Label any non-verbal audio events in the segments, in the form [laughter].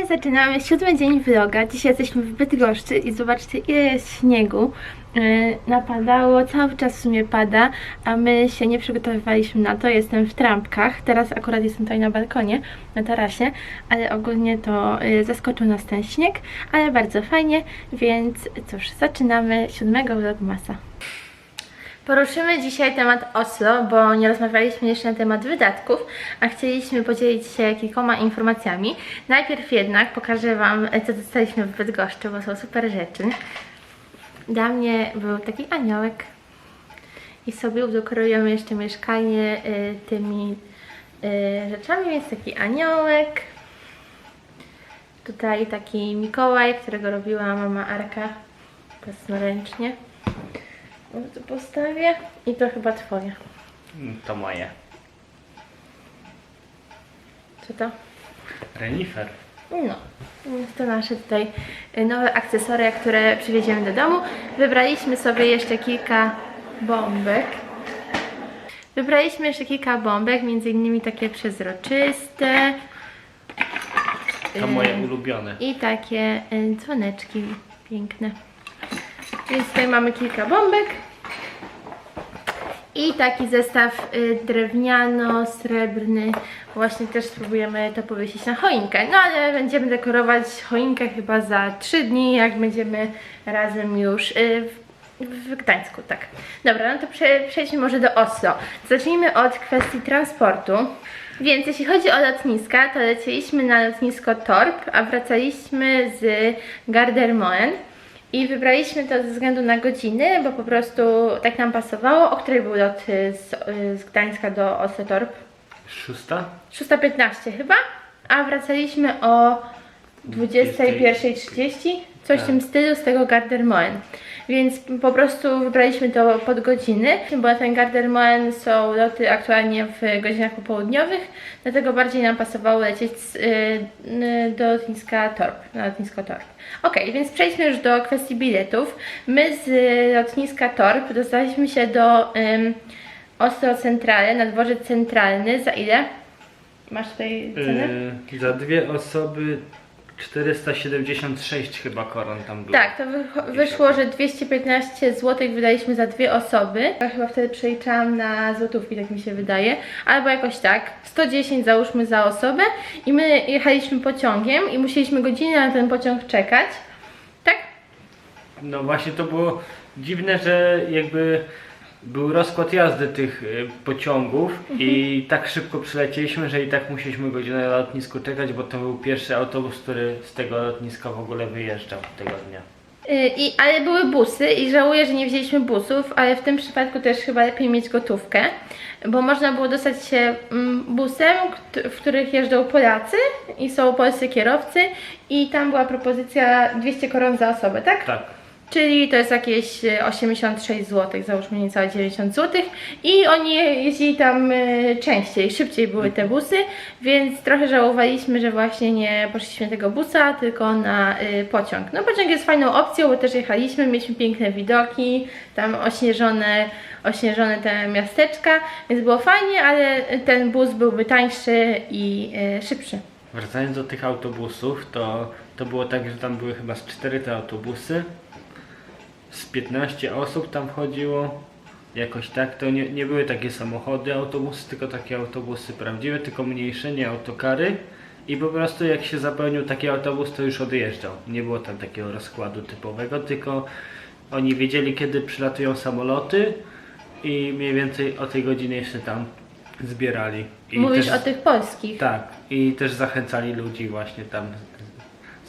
Hej, zaczynamy siódmy dzień vloga. Dzisiaj jesteśmy w Bydgoszczy i zobaczcie ile jest śniegu. Yy, napadało, cały czas w sumie pada, a my się nie przygotowywaliśmy na to. Jestem w trampkach. Teraz akurat jestem tutaj na balkonie, na tarasie, ale ogólnie to yy, zaskoczył nas ten śnieg, ale bardzo fajnie, więc cóż, zaczynamy siódmego vlogmasa. Poruszymy dzisiaj temat Oslo, bo nie rozmawialiśmy jeszcze na temat wydatków, a chcieliśmy podzielić się kilkoma informacjami. Najpierw jednak pokażę Wam, co dostaliśmy w Bydgoszczy, bo są super rzeczy. Dla mnie był taki aniołek i sobie udekorujemy jeszcze mieszkanie y, tymi y, rzeczami, więc taki aniołek. Tutaj taki Mikołaj, którego robiła mama Arka własnoręcznie. To postawię i to chyba twoje. To moje. Co to? Renifer. No, więc to nasze tutaj y, nowe akcesoria, które przywieziemy do domu. Wybraliśmy sobie jeszcze kilka bombek. Wybraliśmy jeszcze kilka bombek, między innymi takie przezroczyste. To y, moje ulubione. I takie y, dzwoneczki piękne. Więc tutaj mamy kilka bombek. I taki zestaw y, drewniano-srebrny. Właśnie też spróbujemy to powiesić na choinkę. No ale będziemy dekorować choinkę chyba za 3 dni, jak będziemy razem już y, w, Gdańsku, tak. Dobra, no to prze, przejdźmy może do Oslo. Zacznijmy od kwestii transportu. Więc jeśli chodzi o lotniska, to lecieliśmy na lotnisko Torp, a wracaliśmy z Gardermoen. I wybraliśmy to ze względu na godziny, bo po prostu tak nam pasowało. O której był lot y, z, y, z Gdańska do Oslo Torp? Szósta? 6.15 chyba, a wracaliśmy o 21.30, coś w tym stylu z tego Gardermoen. Więc po prostu wybraliśmy to pod godziny, bo na ten Gardermoen są loty aktualnie w godzinach popołudniowych, dlatego bardziej nam pasowało lecieć z, y, y, do lotniska Torp, na lotnisko Torp. Ok, więc przejdźmy już do kwestii biletów. My z lotniska Torp dostaliśmy się do ym, Oslo Centrale, na dworzec centralny. Za ile? Masz tutaj cenę? Yy, za dwie osoby 476 chyba koron tam było. Tak, to wyszło, że 215 zł wydaliśmy za dwie osoby. Ja chyba wtedy przeliczałam na złotówki, tak mi się wydaje. Albo jakoś tak. 110 załóżmy za osobę i my jechaliśmy pociągiem i musieliśmy godzinę na ten pociąg czekać. Tak? No właśnie to było dziwne, że jakby był rozkład jazdy tych y, pociągów i tak szybko przylecieliśmy, że i tak musieliśmy godzinę na lotnisku czekać, bo to był pierwszy autobus, który z tego lotniska w ogóle wyjeżdżał tego dnia. Yy, I, ale były busy i żałuję, że nie wzięliśmy busów, ale w tym przypadku też chyba lepiej mieć gotówkę, bo można było dostać się mm, busem, kt- w których jeżdżą Polacy i są polscy kierowcy i tam była propozycja 200 koron za osobę, tak? Tak. Czyli to jest jakieś e, 86 zł, załóżmy niecałe 90 zł i oni jeździli tam e, częściej, szybciej były te busy, więc trochę żałowaliśmy, że właśnie nie poszliśmy tego busa, tylko na e, pociąg. No pociąg jest fajną opcją, bo też jechaliśmy, mieliśmy piękne widoki, tam ośnieżone, ośnieżone te miasteczka, więc było fajnie, ale ten bus byłby tańszy i e, szybszy. Wracając do tych autobusów, to, to było tak, że tam były chyba z 4 te autobusy. Z 15 osób tam wchodziło. Jakoś tak, to nie, nie były takie samochody, autobusy, tylko takie autobusy prawdziwe, tylko mniejsze, nie autokary. I po prostu jak się zapełnił taki autobus, to już odjeżdżał. Nie było tam takiego rozkładu typowego, tylko oni wiedzieli kiedy przylatują samoloty i mniej więcej o tej godzinie jeszcze tam zbierali. I Mówisz też- o tych polskich. tak, i też zachęcali ludzi właśnie tam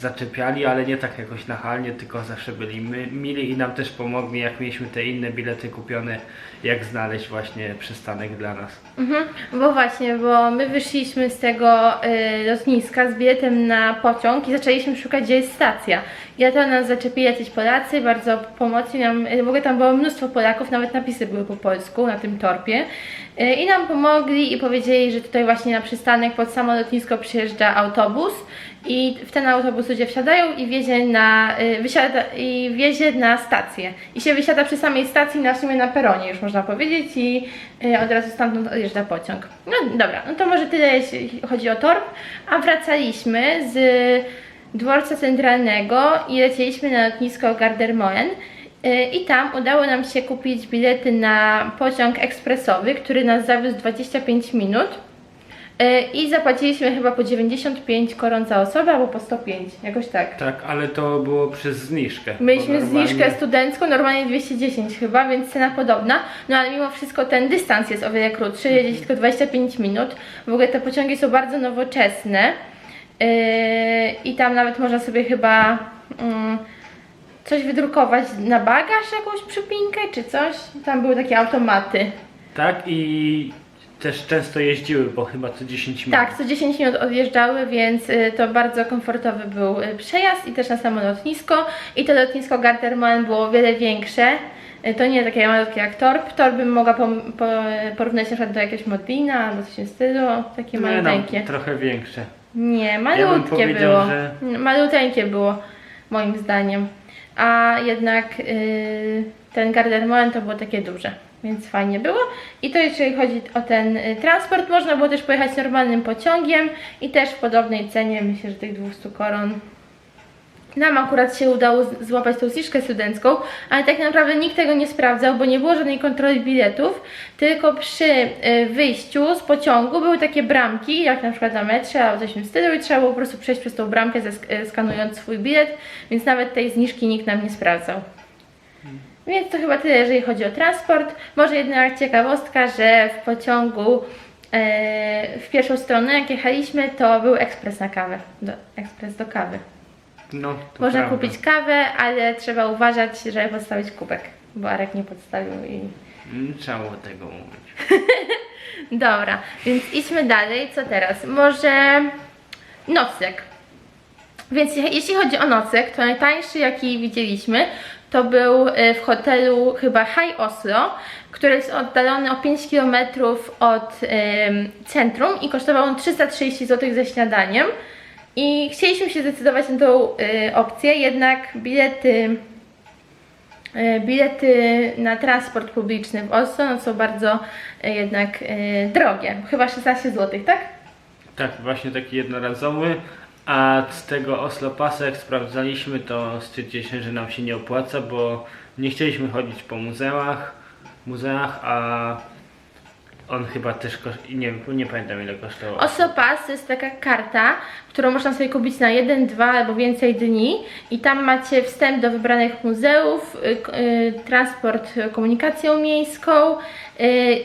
zaczepiali, ale nie tak jakoś nachalnie, tylko zawsze byli my, mili i nam też pomogli, jak mieliśmy te inne bilety kupione, jak znaleźć właśnie przystanek dla nas. Mhm, bo właśnie, bo my wyszliśmy z tego y, lotniska z biletem na pociąg i zaczęliśmy szukać, gdzie jest stacja. I to nas zaczepili jacyś Polacy, bardzo pomocni nam, y, w ogóle tam było mnóstwo Polaków, nawet napisy były po polsku na tym torpie. Y, I nam pomogli i powiedzieli, że tutaj właśnie na przystanek pod samo lotnisko przyjeżdża autobus i w ten autobus ludzie wsiadają i wiezie na, y, wysiada, i wiezie na stację. I się wysiada przy samej stacji, na w sumie na peronie już można powiedzieć i y, od razu stamtąd odjeżdża pociąg. No dobra, no to może tyle jeśli chodzi o torb, a wracaliśmy z dworca centralnego i lecieliśmy na lotnisko Gardermoen. Y, I tam udało nam się kupić bilety na pociąg ekspresowy, który nas zawiózł 25 minut. Y, I zapłaciliśmy chyba po 95 koron za osobę albo po 105, jakoś tak. Tak, ale to było przez zniżkę. Mieliśmy normalnie- zniżkę studencką, normalnie 210 chyba, więc cena podobna. No ale mimo wszystko ten dystans jest o wiele krótszy, jedzie się tylko 25 minut. W ogóle te pociągi są bardzo nowoczesne. Yy, I tam nawet można sobie chyba mm, coś wydrukować na bagaż, jakąś przypinkę czy coś. Tam były takie automaty. Tak i też często jeździły, bo chyba co 10 minut. Tak, co 10 minut odjeżdżały, więc y, to bardzo komfortowy był y, przejazd i też na samo lotnisko. I to lotnisko Gardermoen było o wiele większe. Y, To nie takie malutkie jak Torp. Torp bym mogła pom- po, porównać na przykład do jakiegoś Modlina albo coś w tym stylu. Takie Nie, no, maluteńkie. trochę większe. Nie, malutkie powiedział, było. że- Maluteńkie było, moim zdaniem. A jednak y, ten Gardermoen to było takie duże, więc fajnie było. I to jeżeli chodzi o ten y, transport, można było też pojechać normalnym pociągiem i też w podobnej cenie, myślę, że tych 200 koron. Nam akurat się udało złapać tą zniżkę studencką, ale tak naprawdę nikt tego nie sprawdzał, bo nie było żadnej kontroli biletów, tylko przy y, wyjściu z pociągu były takie bramki, jak na przykład na metrze albo coś w stylu i trzeba było po prostu przejść przez tą bramkę y, skanując swój bilet, więc nawet tej zniżki nikt nam nie sprawdzał. Więc to chyba tyle, jeżeli chodzi o transport. Może jednak ciekawostka, że w pociągu e, w pierwszą stronę, jak jechaliśmy, to był ekspres na kawę. Do, ekspres do kawy. No, to Można prawda. kupić kawę, ale trzeba uważać, żeby podstawić kubek, bo Arek nie podstawił i... Mm, Trzeba było tego mówić. [laughs] Dobra, więc idźmy dalej. Co teraz? Może nocleg. Więc je- jeśli chodzi o nocleg, to najtańszy jaki widzieliśmy to był e, w hotelu chyba High Oslo, który jest oddalony o 5 km od centrum i kosztował on 330 zł ze śniadaniem. I chcieliśmy się zdecydować na tą e, opcję, jednak bilety E, Bilety na transport publiczny w Oslo no, są bardzo jednak drogie. Chyba 16 zł, tak? Tak, właśnie taki jednorazowy. A z tego Oslo Pasa, jak sprawdzaliśmy, to stwierdziliśmy, że nam się nie opłaca, bo nie chcieliśmy chodzić po muzeach, muzeach, a on chyba też kosztował, nie, nie pamiętam ile kosztował. Oslo Pass to jest taka karta, którą można sobie kupić na jeden, dwa albo więcej dni i tam macie wstęp do wybranych muzeów, y, y, transport y, komunikacją miejską,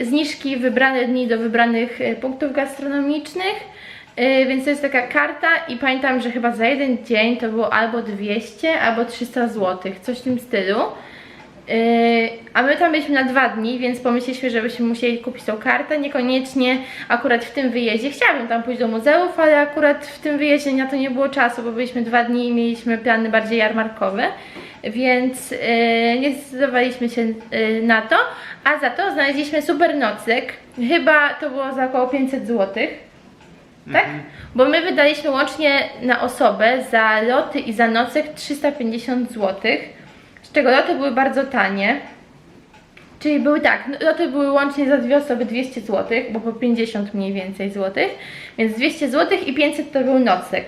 zniżki wybrane dni do wybranych punktów gastronomicznych. Y, Więc to jest taka karta i pamiętam, że chyba za jeden dzień to było albo 200, albo 300 zł, coś w tym stylu. Yy, a my tam byliśmy na dwa dni, więc pomyśleliśmy, że byśmy musieli kupić tą kartę. Niekoniecznie akurat w tym wyjeździe. Chciałabym tam pójść do muzeów, ale akurat w tym wyjeździe na to nie było czasu, bo byliśmy dwa dni i mieliśmy plany bardziej jarmarkowe. Więc yy, nie zdecydowaliśmy się na to, a za to znaleźliśmy super nocleg. Chyba to było za około 500 zł. Tak? Bo my wydaliśmy łącznie na osobę za loty i za nocleg 350 złotych z czego loty były bardzo tanie. Czyli były tak, no, loty były łącznie za dwie osoby 200 zł, bo po 50 mniej więcej złotych, więc 200 zł i 500 to był nocleg.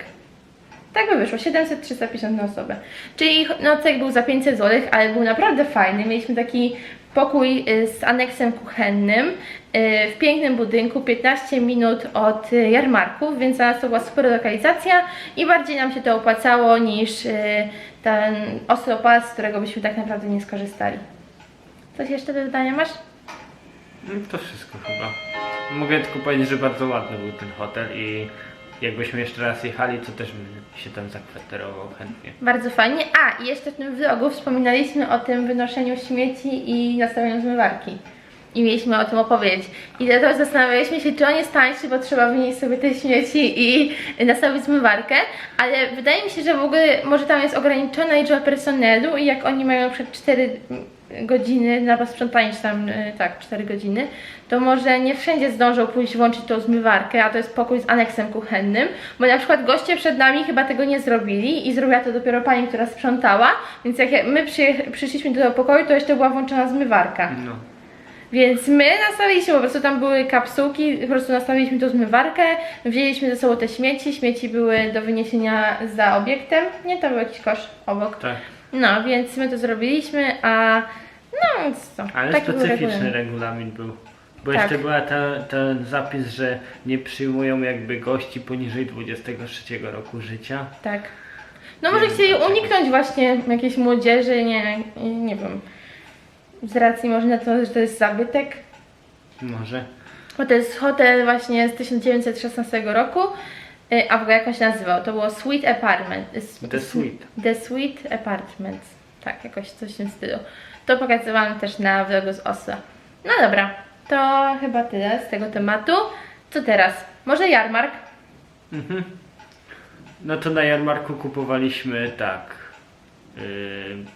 Tak by wyszło, 700, 350 na osobę. Czyli nocleg był za 500 zł, ale był naprawdę fajny. Mieliśmy taki pokój y, z aneksem kuchennym y, w pięknym budynku, 15 minut od y, jarmarków, więc nas to była super lokalizacja i bardziej nam się to opłacało niż ten Oslo Pass, z którego byśmy tak naprawdę nie skorzystali. Coś jeszcze do dodania masz? No to wszystko chyba. Mogę tylko powiedzieć, że bardzo ładny był ten hotel i jakbyśmy jeszcze raz jechali, to też bym się tam zakwaterował chętnie. Bardzo fajnie. A, i jeszcze w tym vlogu wspominaliśmy o tym wynoszeniu śmieci i nastawieniu zmywarki. I mieliśmy o tym opowiedzieć. I dlatego zastanawialiśmy się, czy on jest tańszy, bo trzeba wynieść sobie te śmieci i nastawić zmywarkę. Ale wydaje mi się, że w ogóle może tam jest ograniczona liczba personelu i jak oni mają na przykład 4 godziny na posprzątanie, czy tam y, tak, 4 godziny, to może nie wszędzie zdążą pójść włączyć tą zmywarkę, a to jest pokój z aneksem kuchennym, bo na przykład goście przed nami chyba tego nie zrobili i zrobiła to dopiero pani, która sprzątała, więc jak ja- my przyszliśmy do tego pokoju, to jeszcze była włączona zmywarka. No. Więc my nastawiliśmy, po prostu tam były kapsułki, po prostu nastawiliśmy tą zmywarkę, wzięliśmy ze sobą te śmieci, śmieci były do wyniesienia za obiektem, nie, to był jakiś kosz obok. Tak. No, więc my to zrobiliśmy, a no co, Ale taki był specyficzny regulamin. regulamin był. Bo Tak. jeszcze była ta, ten zapis, że nie przyjmują jakby gości poniżej 23 roku życia. Tak. No może Wiem, chcieli dlaczego. uniknąć właśnie jakiejś młodzieży, nie, nie wiem, z racji może na to, że to jest zabytek, Może. bo to jest hotel właśnie z 1916 roku, y, a w ogóle jak on się nazywał, to było Suite Apartment. y, The Suite. The Suite Apartments. Tak, jakoś coś w tym stylu. To pokazywałam też na vlogu z Oslo. No dobra, to chyba tyle z tego tematu. Co teraz? Może jarmark? Mhm. No to na jarmarku kupowaliśmy tak. Yy,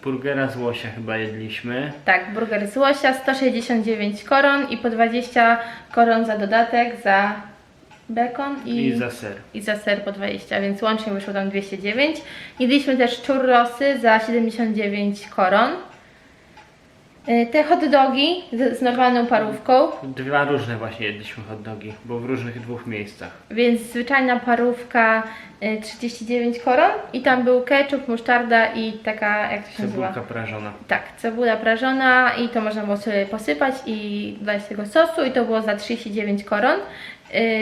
burgera z łosia chyba jedliśmy. Tak, burger z łosia, 169 koron i po 20 koron za dodatek, za bekon i, I za ser. i za ser po 20, więc łącznie wyszło tam 209. Jedliśmy też churrosy za 79 koron. Y, Te hot dogi z, z normalną parówką, Dwa różne właśnie jedliśmy hot dogi, bo w różnych dwóch miejscach. więc zwyczajna parówka y, 39 koron i tam był ketchup, musztarda i taka, jak to się nazywa? Cebulka prażona. Tak, cebula prażona i to można było sobie posypać i dać tego sosu i to było za 39 koron,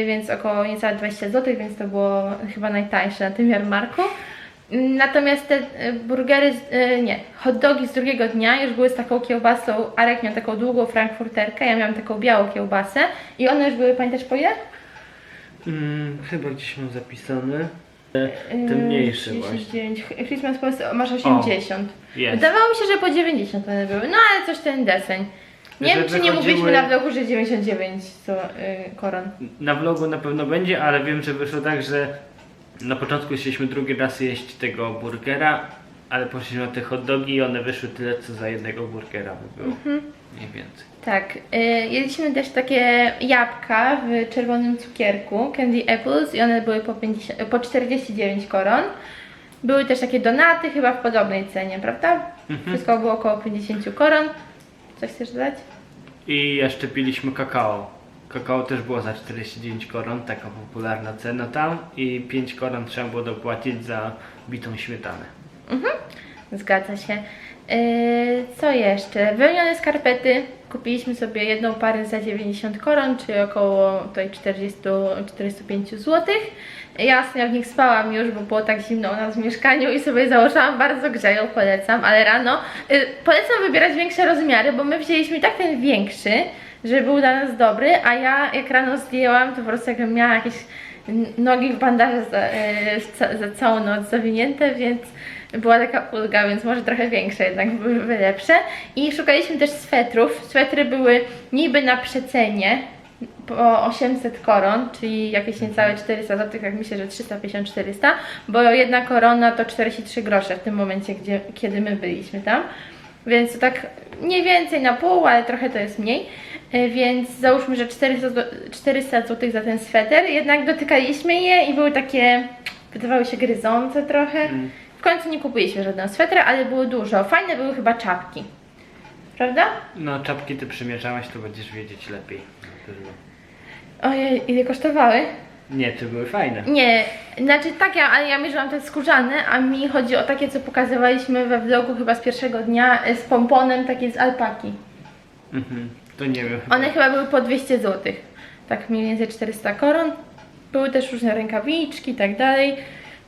więc około niecałe 20 zł, więc to było chyba najtańsze na tym jarmarku. Natomiast te y, burgery, y, nie, hot dogi z drugiego dnia już były z taką kiełbasą, Arek miał taką długą frankfurterkę, ja miałam taką białą kiełbasę i one już były, pamiętasz po ile? Mm, chyba gdzieś mam zapisane. Te mniejsze właśnie. 39, Christmas Pulse masz 80. Jest. Wydawało mi się, że po 90 one były, no ale coś ten deseń. Nie wiem, czy nie mówiliśmy na vlogu, że 99 to y, koron. Na vlogu na pewno będzie, ale wiem, że wyszło tak, że na początku chcieliśmy drugi raz jeść tego burgera, ale poszliśmy na te hot dogi i one wyszły tyle, co za jednego burgera by było. Mhm. Mniej więcej. Tak, y, jedliśmy też takie jabłka w czerwonym cukierku, candy apples i one były po, 50, po 49 koron. Były też takie donaty chyba w podobnej cenie, prawda? Wszystko było około 50 koron. Coś chcesz dodać? I jeszcze piliśmy kakao. Kakao też było za 49 koron, taka popularna cena tam i 5 koron trzeba było dopłacić za bitą śmietanę. Zgadza się. Yy, co jeszcze? Wełnione skarpety. Kupiliśmy sobie jedną parę za 90 koron, czyli około tutaj 40-45 zł. Ja w nich spałam już, bo było tak zimno u nas w mieszkaniu i sobie założyłam, bardzo grzeją, polecam, ale rano yy, polecam wybierać większe rozmiary, bo my wzięliśmy tak ten większy, żeby był dla nas dobry, a ja jak rano zdjęłam, to po prostu jakbym miała jakieś nogi w bandaże za, yy, za, całą noc zawinięte, więc była taka ulga, więc może trochę większe jednak były lepsze. I szukaliśmy też swetrów. Swetry były niby na przecenie po 800 koron, czyli jakieś niecałe 400 zł, jak myślę, że 350-400, bo jedna korona to 43 grosze w tym momencie, gdzie, kiedy my byliśmy tam. Więc to tak mniej więcej na pół, ale trochę to jest mniej. E, Więc załóżmy, że 400, zł- 400 zł za ten sweter. Jednak dotykaliśmy je i były takie, wydawały się gryzące trochę. Mm. W końcu nie kupiliśmy żadnego swetra, ale było dużo. Fajne były chyba czapki. Prawda? No czapki ty przymierzałaś, to będziesz wiedzieć lepiej. na pewno. Ojej, ile kosztowały? Nie, czy były fajne. Nie, znaczy tak, ja, ale ja mierzyłam te skórzane, a mi chodzi o takie, co pokazywaliśmy we vlogu chyba z pierwszego dnia, y, z pomponem, takie z alpaki. Mhm. To nie wiem. One chyba były po 200 zł. Tak mniej więcej 400 koron. Były też różne rękawiczki i tak dalej.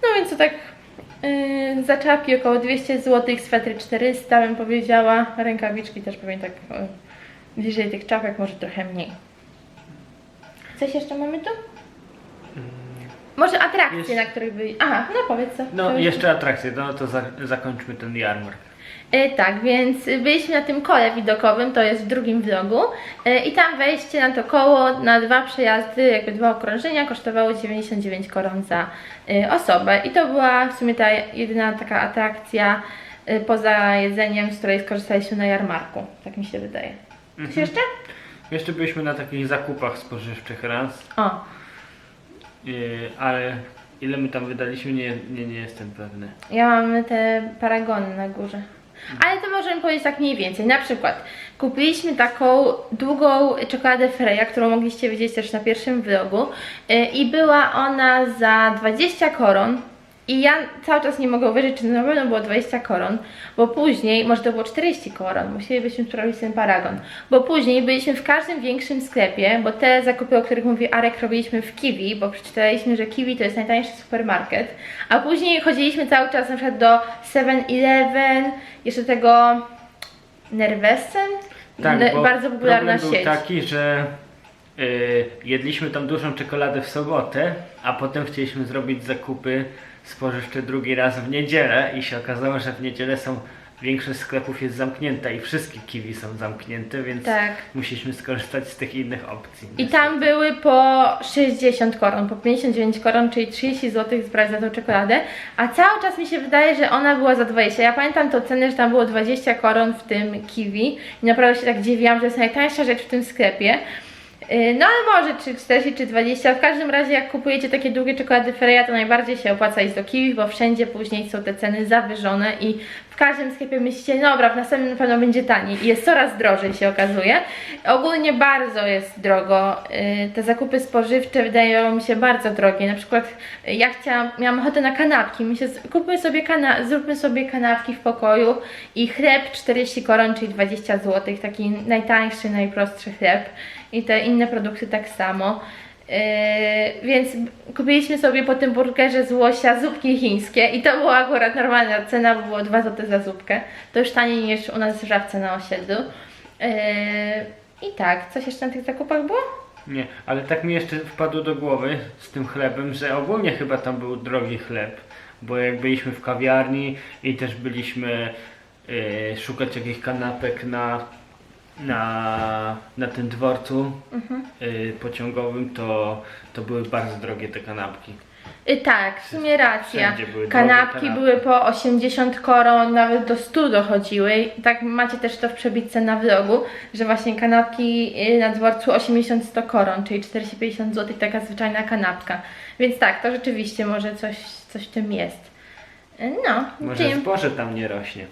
No więc to tak za czapki około 200 zł, swetry 400 bym powiedziała. Rękawiczki też pewnie tak yy, bliżej tych czapek, może trochę mniej. Coś jeszcze mamy tu? Może atrakcje, Jest- na których byli. Aha, no powiedz co. No jeszcze atrakcje, no to za, zakończmy ten jarmark. E, tak, więc byliśmy na tym kole widokowym, to jest w drugim vlogu e, i tam wejście na to koło na dwa przejazdy, jakby dwa okrążenia kosztowało 99 koron za e, osobę i to była w sumie ta jedyna taka atrakcja poza jedzeniem, z której skorzystaliśmy na jarmarku. Tak mi się wydaje. Coś Mhm. jeszcze? Jeszcze byliśmy na takich zakupach spożywczych raz, O, yy, ale ile my tam wydaliśmy, nie, nie, nie jestem pewny. ja mam te paragony na górze. Ale to możemy powiedzieć tak mniej więcej. Na przykład kupiliśmy taką długą czekoladę Freya, którą mogliście widzieć też na pierwszym vlogu y, i była ona za 20 koron. I ja cały czas nie mogę uwierzyć, czy na pewno było 20 koron, bo później, może to było 40 koron, musielibyśmy sprawdzić ten paragon, bo później byliśmy w każdym większym sklepie, bo te zakupy, o których mówi Arek, robiliśmy w Kiwi, bo przeczytaliśmy, że Kiwi to jest najtańszy supermarket, a później chodziliśmy cały czas na przykład do 7-Eleven, jeszcze tego Nervessen, Tak, Ne- bardzo popularna problem sieć. był taki, że yy, jedliśmy tam dużą czekoladę w sobotę, a potem chcieliśmy zrobić zakupy spożywcze drugi raz w niedzielę i się okazało, że w niedzielę są większość sklepów jest zamknięta i wszystkie kiwi są zamknięte, więc Tak. musieliśmy skorzystać z tych innych opcji. I tam były po 60 koron, po 59 koron, czyli 30 zł zbrać za tą czekoladę, a cały czas mi się wydaje, że ona była za 20. Ja pamiętam tą cenę, że tam było 20 koron w tym kiwi i naprawdę się tak dziwiłam, że to jest najtańsza rzecz w tym sklepie. Yy, No ale może czy 40 czy 20, w każdym razie jak kupujecie takie długie czekolady Freya, to najbardziej się opłaca iść do kiwi, bo wszędzie później są te ceny zawyżone i w każdym sklepie myślicie, no dobra, w następnym na pewno będzie taniej. I jest coraz drożej się okazuje. Ogólnie bardzo jest drogo, yy, te zakupy spożywcze wydają mi się bardzo drogie, na przykład yy, ja chciałam, miałam ochotę na kanapki, z- kupmy sobie kana zróbmy sobie kanapki w pokoju i chleb 40 koron, czyli 20 zł, taki najtańszy, najprostszy chleb i te inne produkty tak samo. Yy, więc kupiliśmy sobie po tym burgerze z łosia zupki chińskie i to była akurat normalna cena, bo było 2 zł za zupkę. To już taniej niż u nas w żabce na osiedlu. Yy, I tak, coś jeszcze na tych zakupach było? Nie, ale tak mi jeszcze wpadło do głowy z tym chlebem, że ogólnie chyba tam był drogi chleb, bo jak byliśmy w kawiarni i też byliśmy y, szukać jakichś kanapek na, na, na tym dworcu y, pociągowym, to, to były bardzo drogie te kanapki. Y, tak, w sumie racja. Wszędzie były Kanapki były po 80 koron, nawet do 100 dochodziły. I tak macie też to w przebitce na vlogu, że właśnie kanapki y, na dworcu 80-100 koron, czyli 40-50 zł, taka zwyczajna kanapka. Więc tak, to rzeczywiście może coś, coś w tym jest. Y, No, Może czyli- zboże tam nie rośnie.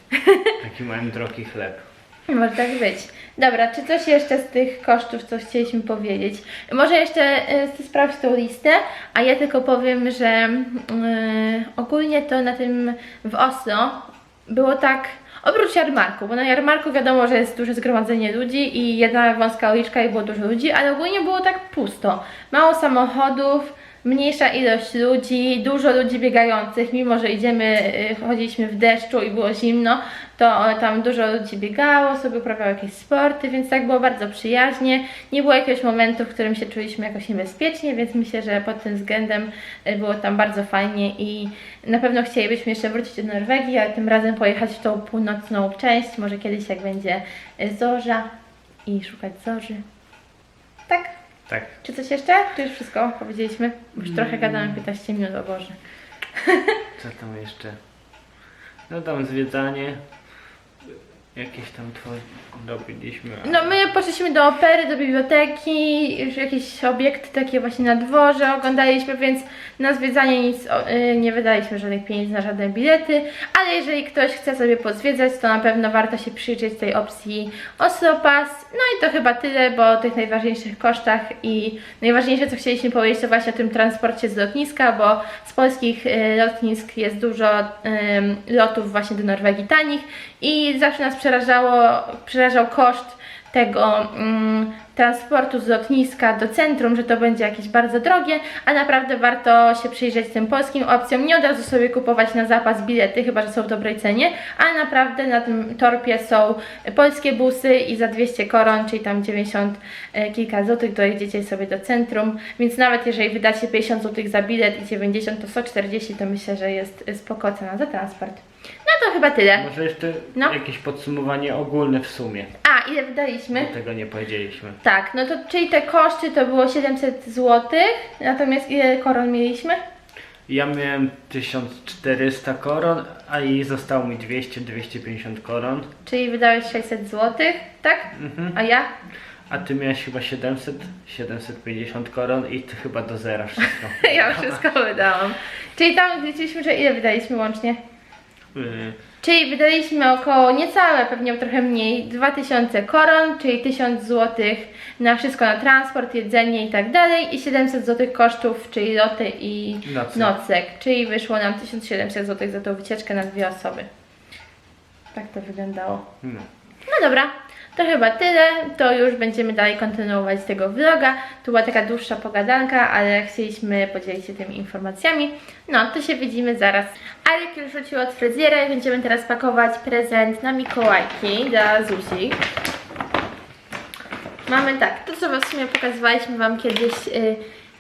Taki mają drogi chleb. [laughs] Może tak być. Dobra, czy coś jeszcze z tych kosztów, co chcieliśmy powiedzieć? Może jeszcze y, sprawdź tą listę, a ja tylko powiem, że y, ogólnie to na tym w Oslo było tak. Oprócz jarmarku, bo na jarmarku wiadomo, że jest duże zgromadzenie ludzi i jedna wąska uliczka i było dużo ludzi, ale ogólnie było tak pusto. Mało samochodów, mniejsza ilość ludzi, dużo ludzi biegających, mimo że idziemy, y, chodziliśmy w deszczu i było zimno, to tam dużo ludzi biegało, sobie uprawiało jakieś sporty, więc tak było bardzo przyjaźnie. Nie było jakiegoś momentu, w którym się czuliśmy jakoś niebezpiecznie, więc myślę, że pod tym względem e, było tam bardzo fajnie i na pewno chcielibyśmy jeszcze wrócić do Norwegii, ale tym razem pojechać w tą północną część, może kiedyś jak będzie e, zorza i szukać zorzy. Tak? Tak. Czy coś jeszcze? Czy już wszystko powiedzieliśmy? Już trochę gadamy 15 minut, o Boże. Co tam jeszcze? No tam zwiedzanie. Jakieś tam to robiliśmy. a- No my poszliśmy do opery, do biblioteki, już jakieś obiekty takie właśnie na dworze oglądaliśmy, więc na zwiedzanie nic y, nie wydaliśmy żadnych pieniędzy na żadne bilety, ale jeżeli ktoś chce sobie pozwiedzać, to na pewno warto się przyjrzeć tej opcji Oslo Pass. No i to chyba tyle, bo o tych najważniejszych kosztach i najważniejsze co chcieliśmy powiedzieć to właśnie o tym transporcie z lotniska, bo z polskich y, lotnisk jest dużo lotów właśnie do Norwegii tanich i zawsze nas przerażało, przerażał koszt tego mm, transportu z lotniska do centrum, że to będzie jakieś bardzo drogie, a naprawdę warto się przyjrzeć tym polskim opcjom, nie od razu sobie kupować na zapas bilety, chyba że są w dobrej cenie, a naprawdę na tym torpie są polskie busy i za 200 koron, czyli tam 90 e, kilka złotych dojedziecie sobie do centrum, więc nawet jeżeli wydacie 50 złotych za bilet i 90 to 140, to myślę, że jest spoko cena za transport. No to chyba tyle. Może jeszcze No. jakieś podsumowanie ogólne w sumie. A, ile wydaliśmy? Tego nie powiedzieliśmy. Tak, no to czyli te koszty to było 700 zł, natomiast ile koron mieliśmy? Ja miałem 1400 koron, a jej zostało mi 200-250 koron. Czyli wydałeś 600 zł, tak? Mhm. A ja? A ty miałeś chyba 700, 750 koron i ty chyba do zera wszystko. [laughs] Ja wszystko wydałam. Czyli tam liczyliśmy, że ile wydaliśmy łącznie? Y, Czyli wydaliśmy około niecałe, pewnie trochę mniej, 2000 koron, czyli 1000 zł na wszystko, na transport, jedzenie i tak dalej i 700 zł kosztów, czyli loty i Nocleg. nocleg, czyli wyszło nam 1700 zł za tą wycieczkę na dwie osoby. Tak to wyglądało. no. No dobra, to chyba tyle. To już będziemy dalej kontynuować tego vloga. Tu była taka dłuższa pogadanka, ale chcieliśmy podzielić się tymi informacjami. No, to się widzimy zaraz. Arek już wrócił od fryzjera i będziemy teraz pakować prezent na Mikołajki dla Zuzi. Mamy tak, to co w sumie pokazywaliśmy Wam kiedyś, y,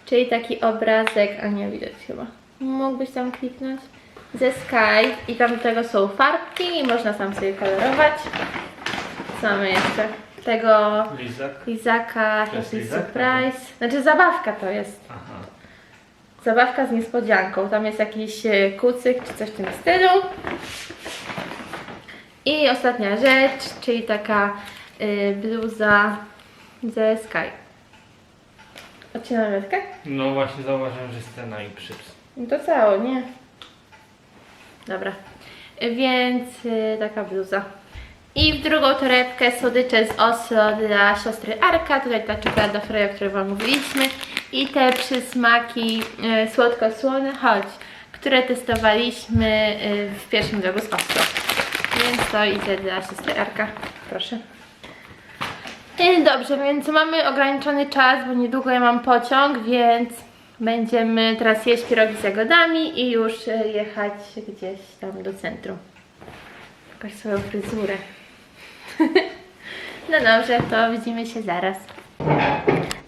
czyli taki obrazek, a nie widać chyba. Mógłbyś tam kliknąć? Ze Sky i tam do tego są farbki i można sam sobie kolorować. Mamy jeszcze? Tego Lizak? lizaka To jest Happy lizak? Surprise. Znaczy zabawka to jest. Aha. Zabawka z niespodzianką. Tam jest jakiś e, kucyk czy coś w tym stylu. I ostatnia rzecz, czyli taka y, bluza ze Sky. Odcinamy metkę? No właśnie zauważyłem, że scena i przyps. No to cało, nie? Dobra. Więc y, taka bluza. I w drugą torebkę słodycze z Oslo dla siostry Arka. Tutaj ta czekolada Freya, o której Wam mówiliśmy. I te przysmaki y, słodko-słone, chodź, które testowaliśmy y, w pierwszym vlogu z Oslo. Więc to idzie dla siostry Arka. Proszę. Y, Dobrze, więc mamy ograniczony czas, bo niedługo ja mam pociąg, więc będziemy teraz jeść pierogi z jagodami i już jechać gdzieś tam do centrum. Jakoś swoją fryzurę. [laughs] no dobrze, to widzimy się zaraz.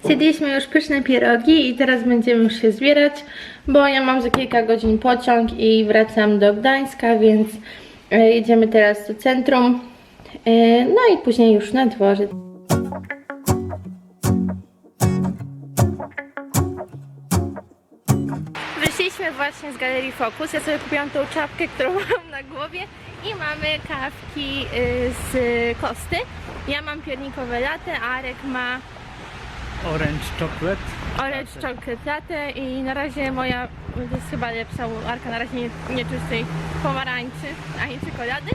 Zjedliśmy już pyszne pierogi i teraz będziemy już się zbierać, bo ja mam za kilka godzin pociąg i wracam do Gdańska, więc jedziemy teraz do centrum. Y, No i później już na dworzec. Wyszliśmy właśnie z Galerii Focus. Ja sobie kupiłam tą czapkę, którą mam na głowie i mamy kawki y, z kosty. Ja mam piernikowe latte, a Arek ma Orange chocolate. orange chocolate latte i na razie moja, to jest chyba lepsza, u Arka na razie nie, nie czuć tej pomarańczy ani czekolady.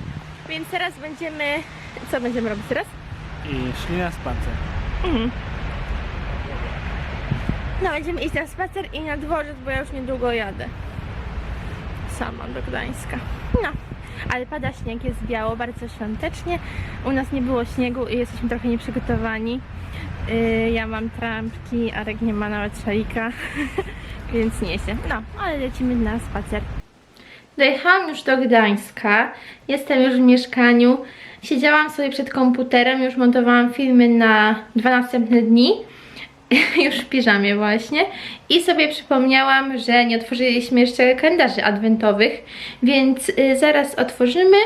Więc teraz będziemy, co będziemy robić teraz? I szli na spacer. Mhm. No, będziemy iść na spacer i na dworzec, bo ja już niedługo jadę. Sama do Gdańska. No, ale pada śnieg, jest biało, bardzo świątecznie. U nas nie było śniegu i jesteśmy trochę nieprzygotowani. Yy, ja mam trampki, Arek nie ma nawet szalika, [laughs] więc niesie. No, ale lecimy na spacer. Dojechałam już do Gdańska, jestem już w mieszkaniu. Siedziałam sobie przed komputerem, już montowałam filmy na dwa następne dni. [laughs] już w piżamie właśnie. I sobie przypomniałam, że nie otworzyliśmy jeszcze kalendarzy adwentowych, więc y, zaraz otworzymy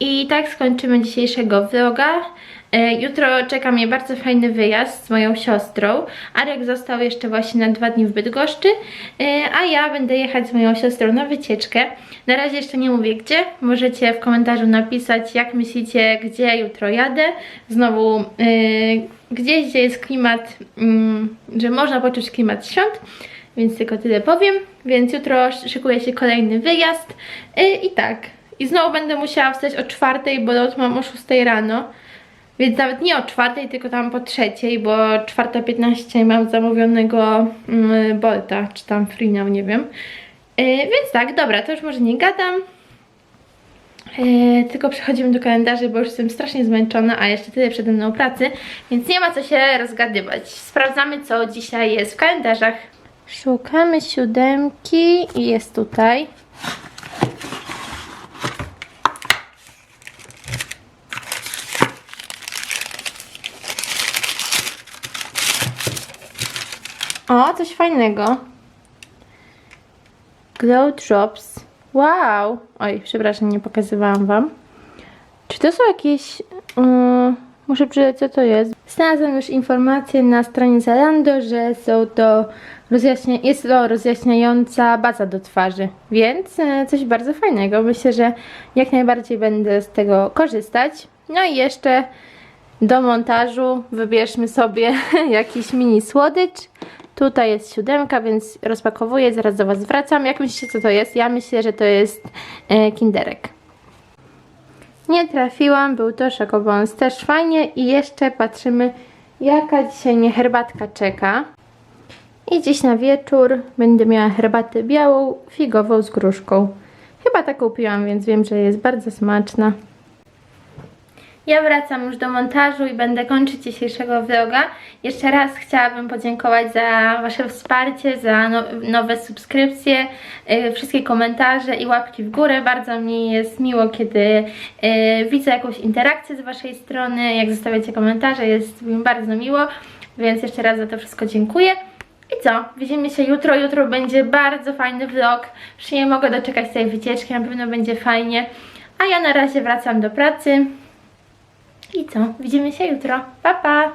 i tak skończymy dzisiejszego vloga. Y, Jutro czeka mnie bardzo fajny wyjazd z moją siostrą. Arek został jeszcze właśnie na dwa dni w Bydgoszczy, y, a ja będę jechać z moją siostrą na wycieczkę. Na razie jeszcze nie mówię gdzie. Możecie w komentarzu napisać, jak myślicie, gdzie jutro jadę. Znowu y, gdzieś, gdzie jest klimat, mm, że można poczuć klimat świąt. Więc tylko tyle powiem. Więc jutro szykuje się kolejny wyjazd. Y, I tak. I znowu będę musiała wstać o czwartej, bo lot mam o 6 rano. Więc nawet nie o czwartej, tylko tam po trzeciej, bo 4.15 mam zamówionego mm, Bolta, czy tam Freenow, nie wiem. Yy, więc tak, dobra, to już może nie gadam. Yy, tylko przechodzimy do kalendarzy, bo już jestem strasznie zmęczona, a jeszcze tyle przede mną pracy, więc nie ma co się rozgadywać. Sprawdzamy, co dzisiaj jest w kalendarzach. Szukamy siódemki i jest tutaj. O, coś fajnego. Glow Drops. Wow! Oj, przepraszam, nie pokazywałam Wam. Czy to są jakieś yy, muszę przyjrzeć co to jest. Znalazłam już informację na stronie Zalando, że są to rozjaśnia... jest to rozjaśniająca baza do twarzy, więc e, coś bardzo fajnego. Myślę, że jak najbardziej będę z tego korzystać. No i jeszcze do montażu wybierzmy sobie [laughs] jakiś mini słodycz. Tutaj jest siódemka, więc rozpakowuję, zaraz do Was wracam. Jak myślicie, co to jest? Ja myślę, że to jest e, kinderek. Nie trafiłam, był to szokobons, też fajnie i jeszcze patrzymy, jaka dzisiaj mnie herbatka czeka. I dziś na wieczór będę miała herbatę białą, figową z gruszką. Chyba taką piłam, więc wiem, że jest bardzo smaczna. Ja wracam już do montażu i będę kończyć dzisiejszego vloga. Jeszcze raz chciałabym podziękować za Wasze wsparcie, za no, nowe subskrypcje, yy, wszystkie komentarze i łapki w górę. Bardzo mi jest miło, kiedy yy, widzę jakąś interakcję z Waszej strony. Jak zostawiacie komentarze, jest mi bardzo miło, więc jeszcze raz za to wszystko dziękuję. I co? Widzimy się jutro. Jutro będzie bardzo fajny vlog. Już nie mogę doczekać tej wycieczki, na pewno będzie fajnie. A ja na razie wracam do pracy. I co? Widzimy się jutro. Pa, pa!